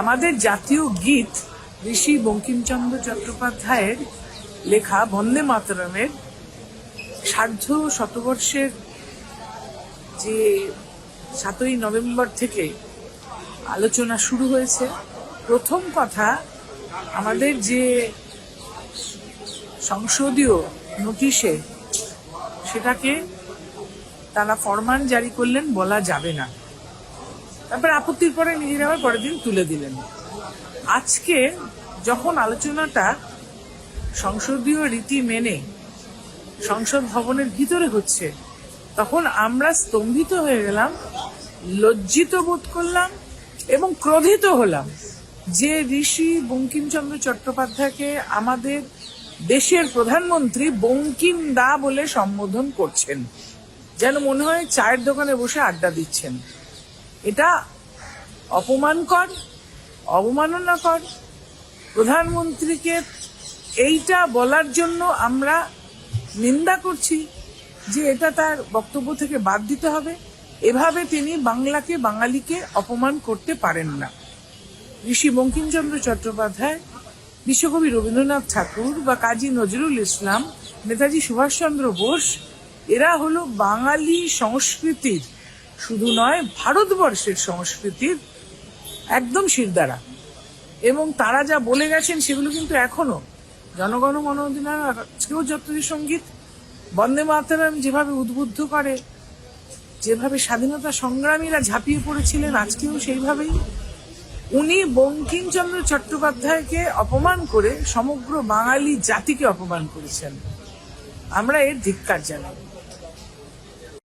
আমাদের জাতীয় গীত ঋষি বঙ্কিমচন্দ্র চট্টোপাধ্যায়ের লেখা বন্দে মাতরমের সার্ধ শতবর্ষের যে সাতই নভেম্বর থেকে আলোচনা শুরু হয়েছে। প্রথম কথা, আমাদের যে সংসদীয় নোটিশে সেটাকে তারা ফরমান জারি করলেন বলা যাবে না। তারপর আপত্তির পরে নিজেরা আবার পরের দিন তুলে দিলেন। আজকে যখন আলোচনাটা সংসদীয় রীতি মেনে সংসদ ভবনের ভিতরে হচ্ছে, তখন আমরা স্তম্ভিত হয়ে গেলাম, লজ্জিত বোধ করলাম এবং ক্রোধিত হলাম যে ঋষি বঙ্কিমচন্দ্র চট্টোপাধ্যায়কে আমাদের দেশের প্রধানমন্ত্রী বঙ্কিম দা বলে সম্বোধন করছেন। যেন মনে হয় চায়ের দোকানে বসে আড্ডা দিচ্ছেন। এটা অপমানকর অবমাননাকর প্রধানমন্ত্রীকে এইটা বলার জন্য আমরা নিন্দা করছি যে এটা তার বক্তব্য থেকে বাদ দিতে হবে। এভাবে তিনি বাংলাকে, বাঙালিকে অপমান করতে পারেন না। ঋষি বঙ্কিমচন্দ্র চট্টোপাধ্যায়, বিশ্বকবি রবীন্দ্রনাথ ঠাকুর বা কাজী নজরুল ইসলাম, নেতাজি সুভাষচন্দ্র বোস, এরা হলো বাঙালি সংস্কৃতির শুধু নয়, ভারতবর্ষের সংস্কৃতির একদম শিরদারা এবং তারা যা বলে গেছেন সেগুলো কিন্তু এখনও জনগণ মন অধিনায়ক আজকেও সংগীত বন্দে মাতরম যেভাবে উদ্বুদ্ধ করে, যেভাবে স্বাধীনতা সংগ্রামীরা ঝাঁপিয়ে পড়েছিলেন, আজকেও সেইভাবেই। উনি বঙ্কিমচন্দ্র চট্টোপাধ্যায়কে অপমান করে সমগ্র বাঙালি জাতিকে অপমান করেছেন। আমরা এর ধিক্কার জানাই।